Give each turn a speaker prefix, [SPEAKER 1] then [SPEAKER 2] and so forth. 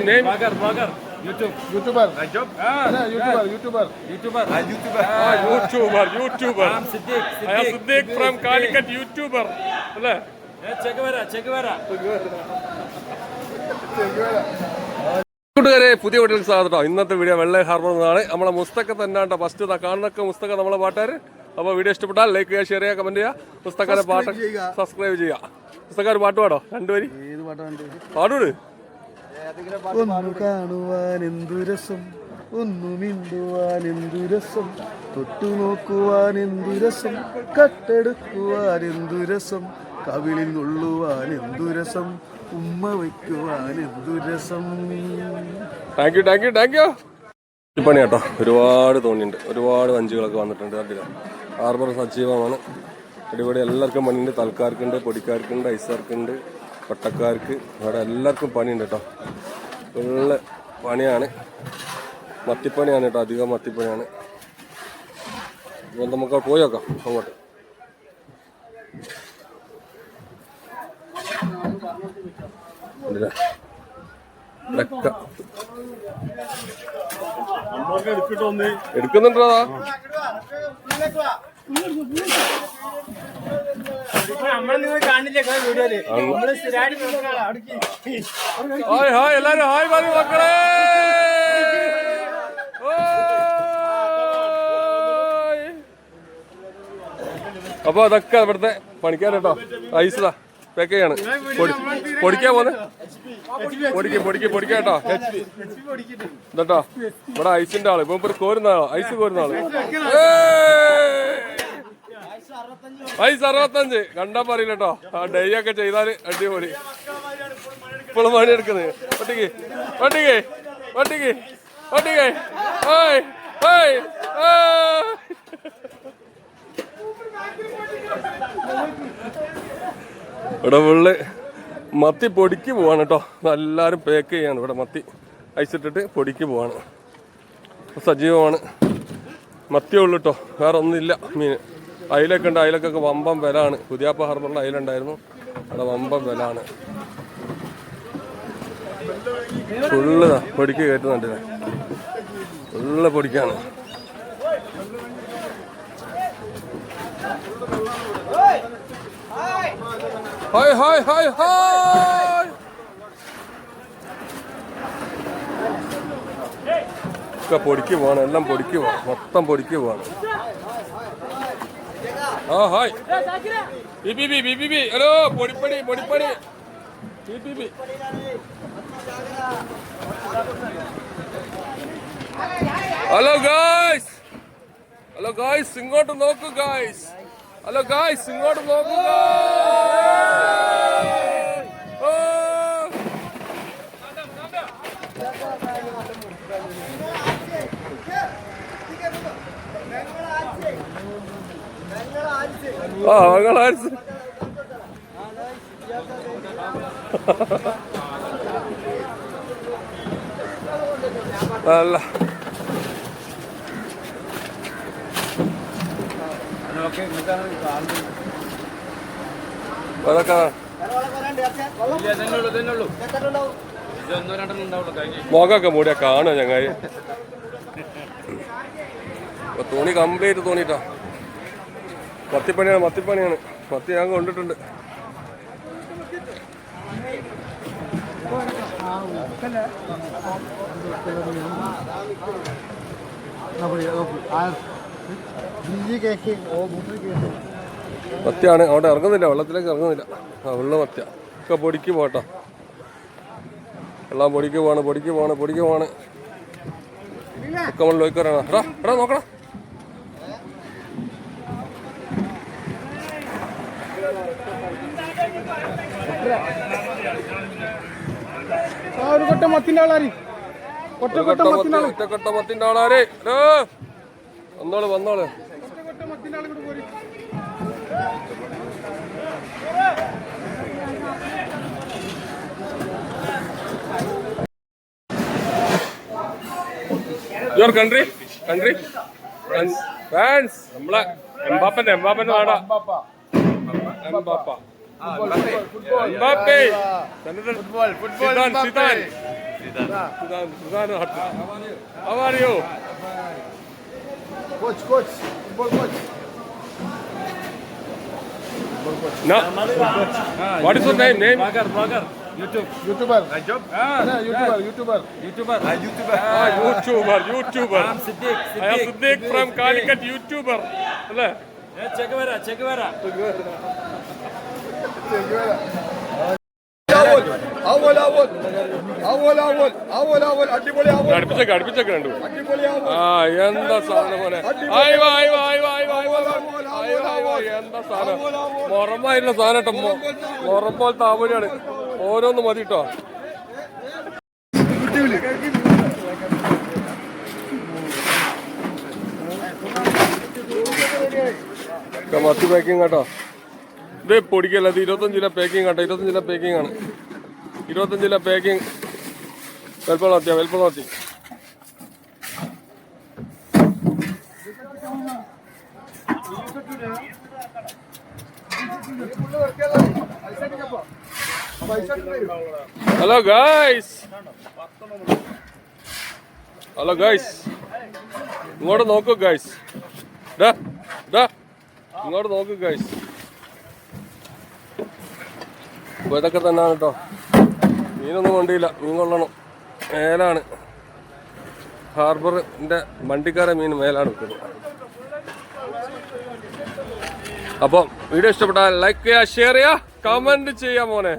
[SPEAKER 1] Name?
[SPEAKER 2] Bagar, bagar. YouTube.
[SPEAKER 3] YouTuber
[SPEAKER 2] My job?
[SPEAKER 3] അല്ല, YouTuber YouTuber
[SPEAKER 2] YouTuber. Ah, YouTuber.
[SPEAKER 1] Ah, YouTuber, YouTuber.
[SPEAKER 2] I'm Siddiq.
[SPEAKER 1] I am Siddiq from Calicut, YouTuber. അല്ലേ
[SPEAKER 2] Guevara, Che Guevara.
[SPEAKER 1] കൂട്ടുകാരെ പുതിയ വീട്ടിൽ സ്വാഗതം ഇന്നത്തെ video വെള്ള harbour എന്നാണ് നമ്മളെ മുസ്തക്ക തന്നെ ഫസ്റ്റ് കാണുന്നൊക്കെ മുസ്തക നമ്മളെ പാട്ടുകാർ അപ്പോൾ വീഡിയോ ഇഷ്ടപ്പെട്ടാൽ ലൈക്ക് ചെയ്യുക ഷെയർ ചെയ്യുക കമന്റ് ചെയ്യുക പുസ്തക്കാരെ പാട്ട് സബ്സ്ക്രൈബ് ചെയ്യുക പുസ്തക്കാർ പാട്ട് പാടോ രണ്ടുപേര് പാടൂട്
[SPEAKER 3] ഒന്ന് കാണുവാൻ എന്തു രസം? ഒന്നു മിണ്ടുവാൻ എന്തു രസം? തൊട്ടു നോക്കുവാൻ എന്തു രസം? കട്ടെടുക്കുവാൻ എന്തു രസം? കവിളിൽ നുള്ളുവാൻ എന്തു രസം? ഉമ്മ വയ്ക്കുവാൻ എന്തു രസം?
[SPEAKER 1] Thank you thank you thank you പണി കേട്ടോ. ഒരുപാട് തോണിയുണ്ട് ഒരുപാട് വഞ്ചികളൊക്കെ വന്നിട്ടുണ്ട് കണ്ടില്ല ഹാർബർ സജീവമാണ്. അടിപൊളി. എല്ലാവർക്കും പണിയുണ്ട്. തൽക്കാർക്കുണ്ട് പൊടിക്കാർക്കുണ്ട് ഐസാർക്കുണ്ട്. പട്ടക്കാർക്ക് അവിടെ എല്ലാവർക്കും പണിയുണ്ട് കേട്ടോ. ഉള്ള പണിയാണ്. മത്തിപ്പണിയാണ് കേട്ടോ അധികം മത്തിപ്പണിയാണ്. അപ്പോൾ നമുക്ക് പോയി നോക്കാം അങ്ങോട്ട്. എടുക്കുന്നുണ്ടോ എല്ലാരും ഹായ് പറഞ്ഞു മക്കളെ. അപ്പൊ അതൊക്കെ ഇവിടുത്തെ പണിക്കാരട്ടോ ഐസതാ പാക്ക് ചെയ്യാണ്. പൊടി പൊടിക്കാൻ പോന്നെ? പൊടിക്ക് പൊടിക്ക് പൊടിക്കാം കേട്ടോ. ഇവിടെ ഐസിന്റെ ആൾ. ഇപ്പൊ കോരുന്ന ആളോ. ഐസ് കോരുന്ന ആൾ! ഐസ് അറുപത്തഞ്ച് കണ്ടാ പറയില്ല കേട്ടോ ആ ഡേ ഒക്കെ ചെയ്താൽ അടിപൊളി. ഇപ്പോഴും പണി എടുക്കുന്നത് ഒട്ടിക്ക്. ഒട്ടിക്ക്. ഒട്ടിക്ക്. ഓയ്. ഓയ്. ഇവിടെ ഫുള്ള് മത്തി പൊടിക്ക് പോവാണ് കേട്ടോ എല്ലാവരും പേക്ക് ചെയ്യാണ് ഇവിടെ മത്തി. അയച്ചിട്ടിട്ട് പൊടിക്ക് പോവാണ്. സജീവമാണ്. മത്തിയേ ഉള്ളൂ കേട്ടോ വേറെ ഒന്നുമില്ല മീൻ അയിലൊക്കെ ഉണ്ട് അയിലൊക്കെ വമ്പം വിലാണ് പുതിയാപ്പ ഹാർബറിൽ അയിലുണ്ടായിരുന്നു. അവിടെ വമ്പം വിലാണ് ഫുള്ള് പൊടിക്ക് കയറ്റുന്നുണ്ട് ഫുള്ള് പൊടിക്കാണ്. പൊടിക്ക് പോവാണ് എല്ലാം പൊടിക്ക് പോവാണ്. മൊത്തം പൊടിക്ക് പോവാണ്. ആ hi B B B B B B hello പൊടിപ്പണി പൊടിപ്പണി B B B hello guys hello guys ഇങ്ങോട്ട് നോക്കൂ ഗായ്സ് ഹലോ ഗായ്സ് ഇങ്ങോട്ട് നോക്കൂ guys. ആ ഞങ്ങളാരിച്ച് അല്ല. മുഖമൊക്കെ മൂടിയാ കാണുക ഞങ്ങൾ തുണി കംപ്ലീറ്റ് തോന്നിട്ടാ മത്തിപ്പണിയാണ് മത്തിപ്പണിയാണ്. മത്തി ഞാൻ കൊണ്ടിട്ടുണ്ട്. മത്തിയാണ് അവിടെ ഇറങ്ങുന്നില്ല വെള്ളത്തിലേക്ക് ഇറങ്ങുന്നില്ല. ആ ഉള്ള മത്തിയ. ഒക്കെ പൊടിക്ക് പോട്ടോ എല്ലാം പൊടിക്ക് പോവാണ് പൊടിക്ക് പോവാണ് പൊടിക്ക് പോവാണ്. ഒക്കെ നമ്മൾ ലോയിക്കറാണ് എടാ എടാ നോക്കണം
[SPEAKER 3] ഒരു കൊട്ട മത്തിന്റെ ആളാരി. കൊട്ട കൊട്ട മത്തിന്റെ ആൾ.
[SPEAKER 1] ഒറ്റക്കൊട്ട മത്തിന്റെ ആളാരെ. വന്നോൾ വന്നോൾ.
[SPEAKER 3] കൊട്ട മത്തിന്റെ ആൾ ഇങ്ങോട്ട് പോരി
[SPEAKER 1] യുവർ കൺട്രി കൺട്രി ഫ്രാൻസ് നമ്മളെ എംബാപ്പന്റെ എംബാപ്പന്റെ നാടാ. Mbappe. Ah, Mbappe. Mbappe. Another football. Football. Zidane. Zidane. Zidane. Zidane. Zidane. How are you?
[SPEAKER 3] Coach. Coach. Football coach.
[SPEAKER 1] No. What is your name? Name?
[SPEAKER 2] Blogger. Blogger. YouTube.
[SPEAKER 3] YouTuber. Rajab?
[SPEAKER 2] Ah, no,
[SPEAKER 3] YouTuber. YouTuber.
[SPEAKER 2] YouTuber. Ah, YouTuber.
[SPEAKER 1] Ah, YouTuber. YouTuber.
[SPEAKER 2] I'm Siddiq. Siddiq.
[SPEAKER 1] I am
[SPEAKER 2] Siddiq
[SPEAKER 1] from Calicut. YouTuber.
[SPEAKER 2] Hello. Check
[SPEAKER 1] ആ എന്താ സാധനം പോലെ എന്താ സാധനം? കേട്ടോ മുറം താമരയാണ് ഓരോന്ന് മതി കേട്ടോ. ഒക്കെ മത്തി പാക്കിംഗ് കേട്ടോ. ഇത് പൊടിക്കല്ല ഇത് ഇരുപത്തഞ്ച് കിലോ പാക്കിങ് കേട്ടോ ഇരുപത്തഞ്ച് കിലോ പാക്കിംഗ് ആണ്. ഇരുപത്തഞ്ച് കിലോ പാക്കിങ് വെൽപ്പം നോത്തിയാ വെൽപ്പം നോത്തി ഹലോ ഗായ്സ് ഹലോ ഗായ്സ് ഇങ്ങോട്ട് നോക്കൂ ഗായ്സ് ഡാ ഡാ ഇങ്ങോട്ട് നോക്ക് ഗൈസ് അപ്പോൾ ഇതൊക്കെ തന്നെയാണ് കേട്ടോ മീനൊന്നും കൊണ്ടില്ല. മീൻ കൊള്ളണം. മേലാണ്. ഹാർബറിന്റെ വണ്ടിക്കാരെ മീൻ മേലാണ് വിൽക്കുന്നത് അപ്പം വീഡിയോ ഇഷ്ടപ്പെട്ടാൽ ലൈക്ക് ചെയ്യുക ഷെയർ ചെയ്യുക കമന്റ് ചെയ്യുക മോനെ.